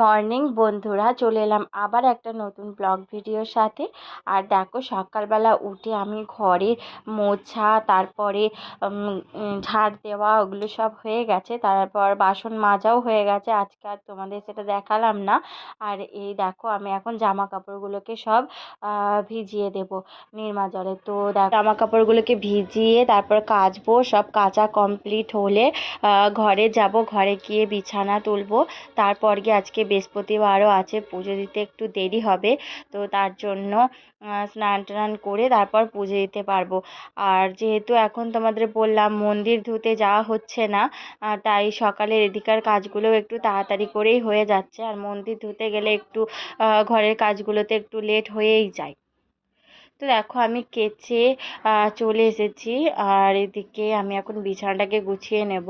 Morning, বন্ধুরা। চলে এলাম আবার একটা নতুন ব্লগ ভিডিওর সাথে। আর দেখো, সকালবেলা উঠে আমি ঘরে মোছা, তারপরে ঝাড় দেওয়া, ওগুলো সব হয়ে গেছে। তারপর বাসন মাজাও হয়ে গেছে। আজকে আর তোমাদের সেটা দেখালাম না। আর এই দেখো, আমি এখন জামা কাপড়গুলোকে সব ভিজিয়ে দেব নির্মা জলে। তো দেখো জামা কাপড়গুলোকে ভিজিয়ে, তারপর কাচবো। সব কাচা কমপ্লিট হলে ঘরে যাব। ঘরে গিয়ে বিছানা তুলবো। তারপর গিয়ে আজকে বৃহস্পতিবারও আছে, পুজো দিতে একটু দেরি হবে, তো তার জন্য স্নান টান করে তারপর পুজো দিতে পারব। আর যেহেতু এখন তোমাদের বললাম মন্দির ধুতে যাওয়া হচ্ছে না তাই সকালের এদিকার কাজগুলো একটু তাড়াতাড়ি করেই হয়ে যাচ্ছে। আর মন্দির ধুতে গেলে একটু ঘরের কাজগুলোতে একটু লেট হয়েই যায়। তো দেখো আমি কেচে চলে এসেছি। আর এদিকে আমি এখন বিছানাটাকে গুছিয়ে নেব।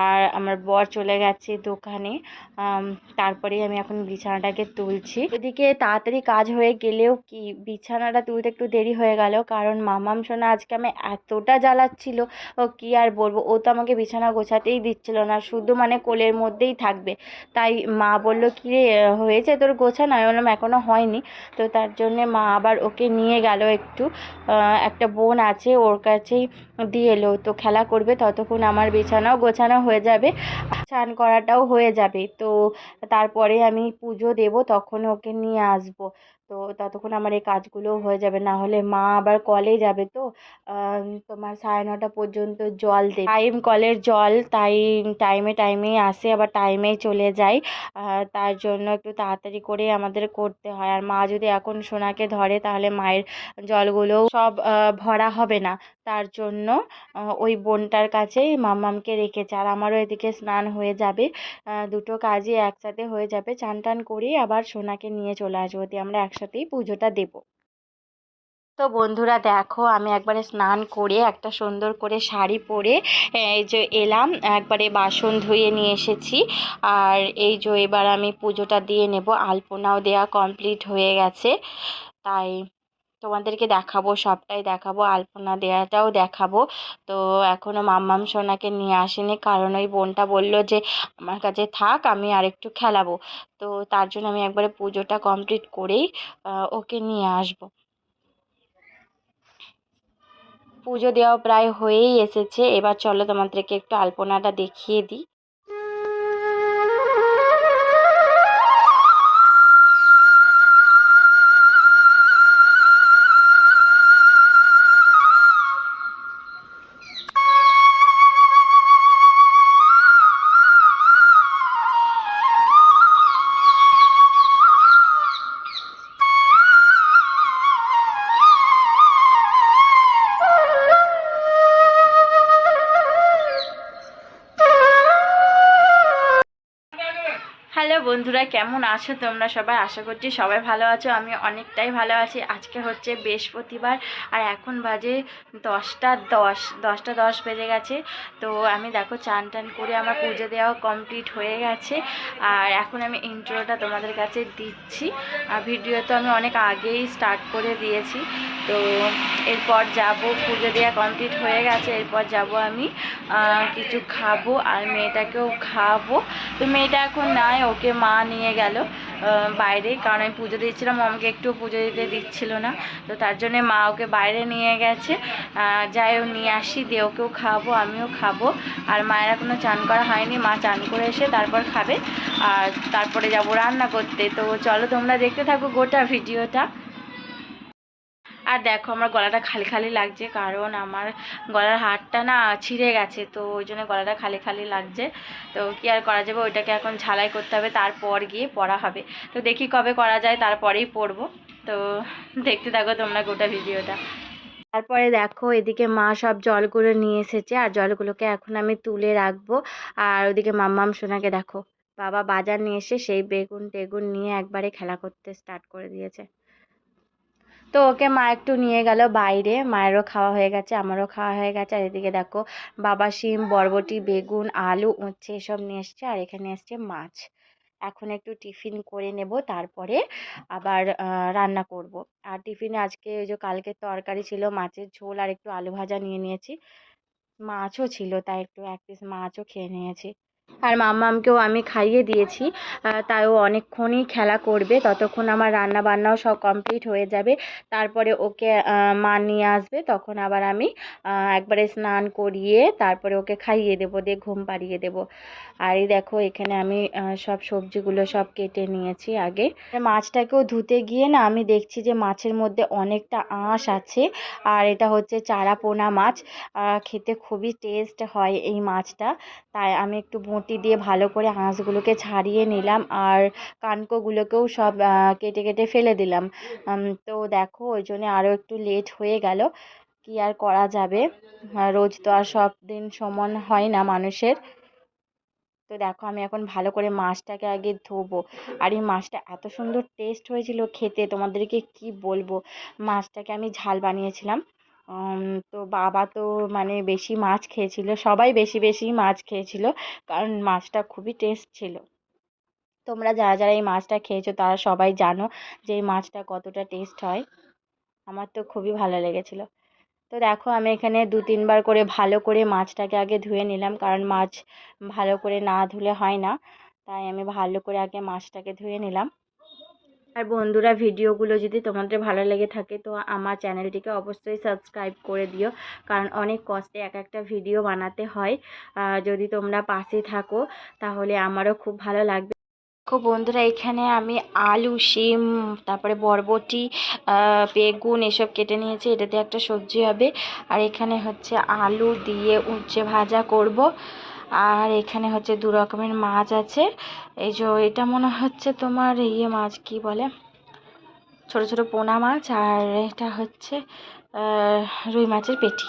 আর আমার বর চলে গেছে দোকানে। আম, তারপরেই আমি এখন বিছানাটাকে তুলছি। এদিকে তাড়াতাড়ি কাজ হয়ে গেলেও কি বিছানাটা তুলতে একটু দেরি হয়ে গেল। কারণ মামাম সোনা আজকে আমি এতটা জ্বালাচ্ছিল ও কি আর বলব? ও তো আমাকে বিছানা গোছাতেই দিচ্ছিল না শুধু মানে কোলের মধ্যেই থাকবে। তাই মা বলল কি রে হয়েছে তোর গোছানো আমি বললাম এখনও হয়নি। তো তার জন্যে মা আবার ওকে নিয়ে গেল। একটু একটা বোন আছে ওর কাছেই দিয়ে এলো। তো খেলা করবে, ততক্ষণ আমার বিছানাও গোছানো হয়ে যাবে, স্নান করাটাও হয়ে যাবে। তো তারপরে আমি পুজো দেবো, তখন ওকে নিয়ে আসব। তো ততক্ষণ আমার এই কাজগুলোও হয়ে যাবে। না হলে মা আবার কলে যাবে তো। তোমার সাড়ে নটা পর্যন্ত জল দেয় টাইম কলের জল তাই টাইমে টাইমেই আসে, আবার টাইমেই চলে যায়। তার জন্য একটু তাড়াতাড়ি করে আমাদের করতে হয়। আর মা যদি এখন সোনাকে ধরে তাহলে মায়ের জলগুলো সব ভরা হবে না। তার জন্য ওই বোনটার কাছেই মাম্মামকে রেখেছে। আর আমারও এদিকে স্নান হয়ে যাবে। দুটো কাজই একসাথে হয়ে যাবে। চান টান করেই আবার সোনাকে নিয়ে চলে আসব। দিয়ে আমরা একসাথেই পুজোটা দেব। তো বন্ধুরা দেখো, আমি একবারে স্নান করে একটা সুন্দর করে শাড়ি পরে এই যে এলাম, একবারে বাসন ধুয়ে নিয়ে এসেছি। আর এই যে এবার আমি পুজোটা দিয়ে নেব, আলপনাও দেওয়া কমপ্লিট হয়ে গেছে। তাই তোমাদেরকে দেখাবো, সবটাই দেখাবো, আলপনা দেওয়াটাও দেখাবো। তো এখনও মাম্মাম সোনাকে নিয়ে আসেনি, কারণ ওই বোনটা বলল যে, আমার কাছে থাক, আমি আরেকটু খেলাবো। তো তার জন্য আমি একবারে পুজোটা কমপ্লিট করেই ওকে নিয়ে আসব। পুজো দেওয়া প্রায় হয়েই এসেছে। এবার চলো তোমাদেরকে একটু আলপনাটা দেখিয়ে দিই। বন্ধুরা, কেমন আছো তোমরা সবাই? আশা করছি সবাই ভালো আছো, আমি অনেকটাই ভালো আছি। আজকে হচ্ছে বৃহস্পতিবার আর এখন বাজে দশটা দশ দশটা দশ বেজে গেছে। তো আমি দেখো চান টান করে আমার পুজো দেওয়া কমপ্লিট হয়ে গেছে। আর এখন আমি ইন্ট্রোটা তোমাদের কাছে দিচ্ছি। আর ভিডিও তো আমি অনেক আগেই স্টার্ট করে দিয়েছি। তো এরপর যাব, পুজো দেওয়া কমপ্লিট হয়ে গেছে। এরপর যাব আমি কিছু খাব আর মেয়েটাকেও খাওয়াবো তো মেয়েটা এখন নাই, ওকে মা নিয়ে গেল বাইরে। কারণ আমি পুজো দিয়েছিলাম আমাকে একটু পুজো দিতে দিচ্ছিল না। তো তার জন্যে মা ওকে বাইরে নিয়ে গেছে। যাই হোক, নিয়ে আসি, দিয়ে ওকেও খাব, আমিও খাব। আর মায়ের এখনও চান করা হয়নি, মা চান করে এসে তারপর খাবে। আর তারপরে যাব রান্না করতে। তো চলো তোমরা দেখতে থাকো গোটা ভিডিওটা। আর দেখো আমার গলাটা খালি খালি লাগছে, কারণ আমার গলার হারটা না ছিঁড়ে গেছে, তো ওই জন্য গলাটা খালি খালি লাগছে। তো কি আর করা যাবে? ওইটাকে এখন ঝালাই করতে হবে, তারপর গিয়ে পড়া হবে। তো দেখি কবে করা যায়, তারপরেই পড়ব। তো দেখতে থাকো তোমরা গোটা ভিডিওটা। তারপরে দেখো, এদিকে মা সব জলগুলো নিয়ে এসেছে, আর জলগুলোকে এখন আমি তুলে রাখব। আর ওদিকে মাম্মাম সোনাকে দেখো, বাবা বাজার নিয়ে এসে সেই বেগুন টেগুন নিয়ে একবারে খেলা করতে স্টার্ট করে দিয়েছে। তো ওকে মা একটু নিয়ে গেল বাইরে। মায়েরও খাওয়া হয়ে গেছে, আমারও খাওয়া হয়ে গেছে। আর এদিকে দেখো, বাবা শিম, বরবটি, বেগুন, আলু, উচ্ছে এসব নিয়ে এসছে আর এখানে এসছে মাছ। এখন একটু টিফিন করে নেব, তারপরে আবার রান্না করব। আর টিফিনে আজকে ওই যে কালকে তরকারি ছিল, মাছের ঝোল আর একটু আলু ভাজা নিয়ে নিয়েছি। মাছও ছিল, তাই একটু এক পিস মাছও খেয়ে নিয়েছি। আর মাম্মামকেও আমি খাইয়ে দিয়েছি। তাই ও অনেকক্ষণই খেলা করবে, ততক্ষণ আমার রান্না বান্নাও সব কমপ্লিট হয়ে যাবে। তারপরে ওকে মা নিয়ে আসবে, তখন আবার আমি একবারে স্নান করিয়ে তারপরে ওকে খাইয়ে দেবো, দিয়ে ঘুম পাড়িয়ে দেবো। আর এই দেখো, এখানে আমি সব সবজিগুলো সব কেটে নিয়েছি আগে। মাছটাকেও ধুতে গিয়ে না, আমি দেখছি যে মাছের মধ্যে অনেকটা আঁশ আছে। আর এটা হচ্ছে চারা পোনা মাছ খেতে খুবই টেস্ট হয় এই মাছটা। তাই আমি একটু বঁটি দিয়ে ভালো করে আঁশগুলোকে ছাড়িয়ে নিলাম আর কানকোগুলোকেও সব কেটে কেটে ফেলে দিলাম। তো দেখো ওই জন্য আরও একটু লেট হয়ে গেল। কি আর করা যাবে? রোজ তো আর সব দিন সমান হয় না মানুষের। তো দেখো আমি এখন ভালো করে মাছটাকে আগে ধোবো। আর এই মাছটা এত সুন্দর টেস্ট হয়েছিল খেতে, তোমাদেরকে কি বলব? মাছটাকে আমি ঝাল বানিয়েছিলাম। তো বাবা তো মানে বেশি মাছ খেয়েছিল, সবাই বেশি বেশি মাছ খেয়েছিল কারণ মাছটা খুবই টেস্ট ছিল। তোমরা যারা যারা এই মাছটা খেয়েছো তারা সবাই জানো যে এই মাছটা কতটা টেস্ট হয়। আমার তো খুবই ভালো লেগেছিল। তো দেখো আমি এখানে দু তিনবার করে ভালো করে মাছটাকে আগে ধুয়ে নিলাম কারণ মাছ ভালো করে না ধুলে হয় না। তাই আমি ভালো করে আগে মাছটাকে ধুয়ে নিলাম। আর বন্ধুরা ভিডিওগুলো যদি তোমাদের ভালো লেগে থাকে, তো আমার চ্যানেলটিকে অবশ্যই সাবস্ক্রাইব করে দিও। কারণ অনেক কষ্টে এক একটা ভিডিও বানাতে হয়। যদি তোমরা পাশে থাকো, তাহলে আমারও খুব ভালো লাগবে। দেখো বন্ধুরা, এখানে আমি আলু, শিম, তারপরে বরবটি বেগুন এসব কেটে নিয়েছি। এটাতে একটা সবজি হবে। আর এখানে হচ্ছে আলু দিয়ে উচ্ছে ভাজা করব। আর এখানে হচ্ছে দু রকমের মাছ আছে। এই যে এটা মনে হচ্ছে তোমার ইয়ে মাছ, কি বলে? ছোট ছোট পোনা মাছ আর এটা হচ্ছে রুই মাছের পেটি।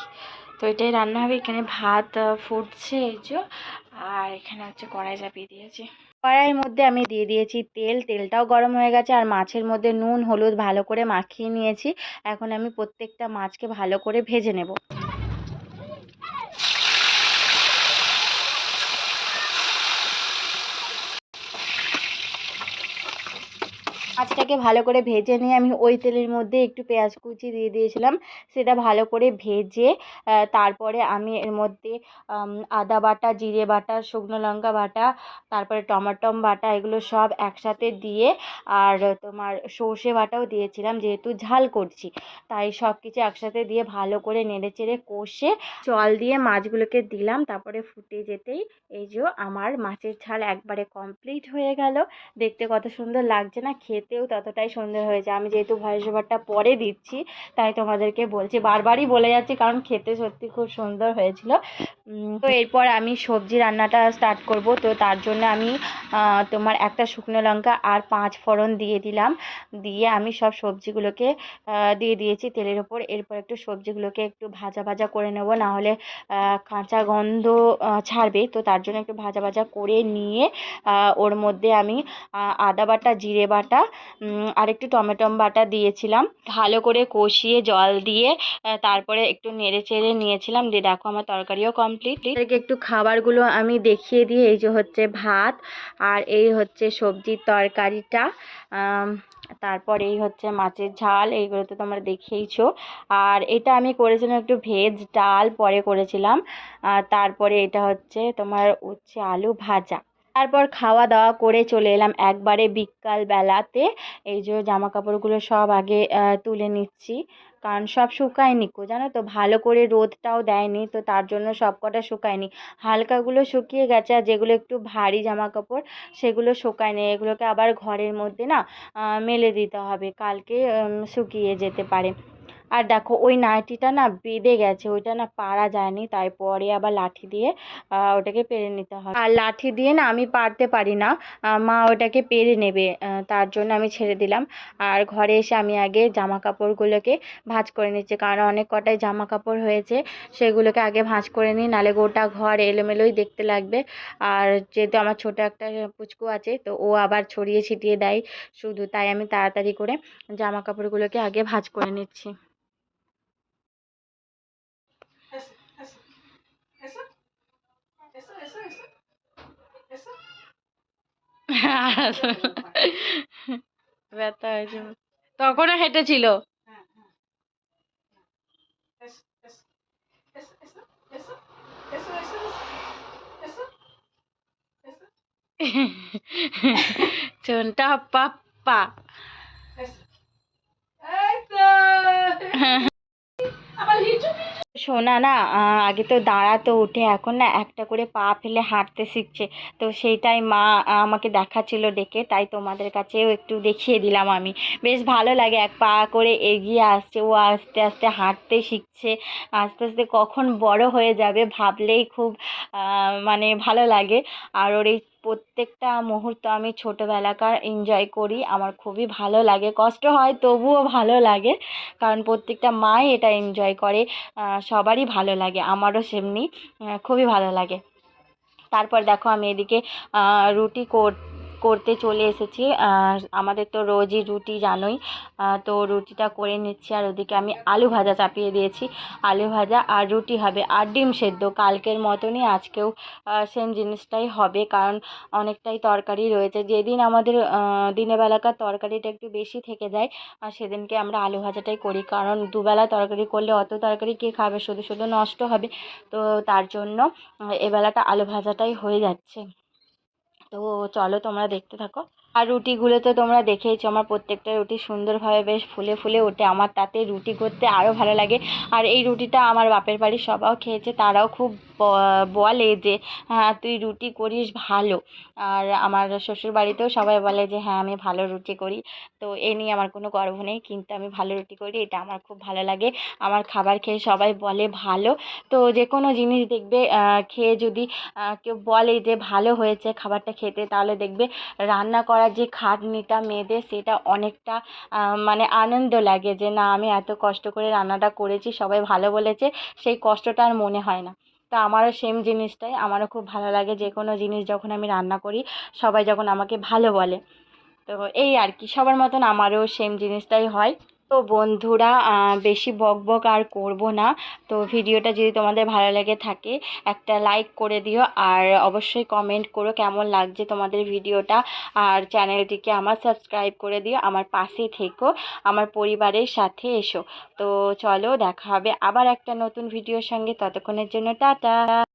তো এটাই রান্না হবে। এখানে ভাত ফুটছে এই যে। আর এখানে হচ্ছে কড়াই চাপিয়ে দিয়েছি। কড়াইয়ের মধ্যে আমি দিয়ে দিয়েছি তেল। তেলটাও গরম হয়ে গেছে আর মাছের মধ্যে নুন, হলুদ ভালো করে মাখিয়ে নিয়েছি। এখন আমি প্রত্যেকটা মাছকে ভালো করে ভেজে নেব। মাছটাকে ভালো করে ভেজে নিয়ে আমি ওই তেলের মধ্যে একটু পেঁয়াজ কুচি দিয়ে দিয়েছিলাম। সেটা ভালো করে ভেজে তারপরে আমি এর মধ্যে আদা বাটা, জিরে বাটা, শুকনো লঙ্কা বাটা, তারপরে টমাটম বাটা, এগুলো সব একসাথে দিয়ে আর তোমার সর্ষে বাটাও দিয়েছিলাম যেহেতু ঝাল করছি। তাই সব কিছু একসাথে দিয়ে ভালো করে নেড়ে চেড়ে কষে জল দিয়ে মাছগুলোকে দিলাম। তারপরে ফুটে যেতেই এই যে আমার মাছের ঝাল একবারে কমপ্লিট হয়ে গেল। দেখতে কত সুন্দর লাগছে না খেতেও ততটাই সুন্দর হয়েছে। আমি যেহেতু ভয়েস ওভারটা পরে দিচ্ছি, তাই তোমাদেরকে বলছি, বারবারই বলে যাচ্ছি, কারণ খেতে সত্যি খুব সুন্দর হয়েছিল। তো এরপর আমি সবজি রান্নাটা স্টার্ট করব। তো তার জন্য আমি তোমার একটা শুকনো লঙ্কা আর পাঁচ ফোড়ন দিয়ে দিলাম। দিয়ে আমি সব সবজিগুলোকে দিয়ে দিয়েছি তেলের ওপর। এরপর একটু সবজিগুলোকে একটু ভাজা ভাজা করে নেব। না হলে কাঁচা গন্ধ ছাড়বে। তো তার জন্য একটু ভাজা ভাজা করে নিয়ে ওর মধ্যে আমি আদা বাটা, জিরে বাটা আর একটু টমেটো বাটা দিয়েছিলাম। ভালো করে কষিয়ে জল দিয়ে তারপরে একটু নেড়ে চেড়ে নিয়েছিলাম। দিয়ে দেখো আমার তরকারিও কমপ্লিট একটু খাবারগুলো আমি দেখিয়ে দিয়ে এই যে হচ্ছে ভাত আর এই হচ্ছে সবজির তরকারিটা। তারপর এই হচ্ছে মাছের ঝাল, এইগুলো তো তোমরা দেখেইছো। আর এটা আমি করেছিলাম একটু ভেজ ডাল, পরে করেছিলাম। তারপরে এটা হচ্ছে তোমার উচ্ছে আলু ভাজা। তারপর খাওয়া দাওয়া করে চলে এলাম একবারে বিকাল বেলাতে এই যে জামা কাপড়গুলো সব আগে তুলে নিচ্ছি। কারণ সব শুকায়নি কো জানো তো? ভালো করে রোদটাও দেয়নি, তো তার জন্য সব কটা শুকায়নি। হালকাগুলো শুকিয়ে গেছে আর যেগুলো একটু ভারী জামা কাপড় সেগুলো শুকায়নি। এগুলোকে আবার ঘরের মধ্যে না মেলে দিতে হবে। কালকে শুকিয়ে যেতে পারে। আর দেখো ওই নাইটিটা না বেঁধে গেছে, ওইটা না পারা যায়নি, তাই পরে আবার লাঠি দিয়ে ওটাকে পেরে নিতে হবে আর লাঠি দিয়ে না আমি পারতে পারি না মা ওটাকে পেরে নেবে তার জন্য আমি ছেড়ে দিলাম। আর ঘরে এসে আমি আগে জামা কাপড়গুলোকে ভাঁজ করে নিচ্ছি, কারণ অনেক কটাই জামা কাপড় হয়েছে, সেগুলোকে আগে ভাঁজ করে নিই নাহলে গোটা ঘর এলোমেলোই দেখতে লাগবে। আর যেহেতু আমার ছোট একটা পুচকু আছে, তো ও আবার ছড়িয়ে ছিটিয়ে দেয় শুধু, তাই আমি তাড়াতাড়ি করে জামা কাপড়গুলোকে আগে ভাঁজ করে নিচ্ছি। ব্যথা হয়েছে তখনও হেঁটেছিল চোনটা পাপ্পা। সোনা না আগে তো দাঁড়াতো উঠে, এখন না একটা করে পা ফেলে হাঁটতে শিখছে। তো সেইটাই মা আমাকে দেখাচ্ছিল ডেকে, তাই তোমাদের কাছেও একটু দেখিয়ে দিলাম আমি। বেশ ভালো লাগে, এক পা করে এগিয়ে আসছে, ও আস্তে আস্তে হাঁটতে শিখছে। আস্তে আস্তে কখন বড় হয়ে যাবে ভাবলেই খুব মানে ভালো লাগে। আর ওর এই প্রত্যেকটা মুহূর্ত আমি ছোটোবেলাকার এনজয় করি। আমার খুবই ভালো লাগে। কষ্ট হয়, তবুও ভালো লাগে। কারণ প্রত্যেকটা মাই এটা এনজয় করে। সবারই ভালো লাগে। আমারও সেমনি। খুবই ভালো লাগে। তারপর দেখো আমি এদিকে রুটি কর- করতে চলে এসেছি। আমাদের তো রোজই রুটি জানোই। তো রুটিটা করে নিচ্ছি আর ওদিকে আমি আলু ভাজা চাপিয়ে দিয়েছি। আলু ভাজা আর রুটি হবে আর ডিম সেদ্ধ। কালকের মতনই আজকেও সেম জিনিসটাই হবে। কারণ অনেকটাই তরকারি রয়েছে। যেদিন আমাদের দিনের বেলাকার তরকারিটা একটু বেশি থেকে যায়, আর সেদিনকে আমরা আলু ভাজাটাই করি। কারণ দুবেলা তরকারি করলে অত তরকারি কে খাবে? শুধু শুধু নষ্ট হবে। তো তার জন্য এবেলাটা আলু ভাজাটাই হয়ে যাচ্ছে। তো চলো তোমরা দেখতে থাকো। আর রুটিগুলো তো তোমরা দেখেইছো, আমার প্রত্যেকটা রুটি সুন্দরভাবে বেশ ফুলে ফুলে ওঠে। আমার তাতে রুটি করতে আরও ভালো লাগে। আর এই রুটিটা আমার বাপের বাড়ির সবাও খেয়েছে, তারাও খুব বলে যে হ্যাঁ তুই রুটি করিস ভালো। আর আমার শ্বশুর বাড়িতেও সবাই বলে যে হ্যাঁ আমি ভালো রুটি করি। তো এ নিয়ে আমার কোনো গর্ব নেই, কিন্তু আমি ভালো রুটি করি, এটা আমার খুব ভালো লাগে। আমার খাবার খেয়ে সবাই বলে ভালো। তো যে কোনো জিনিস দেখবে খেয়ে যদি কেউ বলে যে, ভালো হয়েছে খাবারটা খেতে, তাহলে দেখবে রান্না করার যে খাটনিটা মেয়েদের, সেটা অনেকটা মানে আনন্দ লাগে যে, না, আমি এত কষ্ট করে রান্নাটা করেছি, সবাই ভালো বলেছে। সেই কষ্টটা আর মনে হয় না। তা আমারও সেম জিনিসটাই। আমারও খুব ভালো লাগে যে কোনো জিনিস যখন আমি রান্না করি, সবাই যখন আমাকে ভালো বলে। তো এই আর কি, সবার মতন আমারও সেম জিনিসটাই হয়। তো বন্ধুরা বেশি বক বক আর করব না। তো ভিডিওটা যদি তোমাদের ভালো লেগে থাকে, একটা লাইক করে দিও। আর অবশ্যই কমেন্ট করো কেমন লাগছে তোমাদের ভিডিওটা। আর চ্যানেলটিকে আমার সাবস্ক্রাইব করে দিও, আমার পাশে থেকো, আমার পরিবারের সাথে এসো। তো চলো, দেখা হবে আবার একটা নতুন ভিডিওর সঙ্গে। ততক্ষণের জন্য টাটা।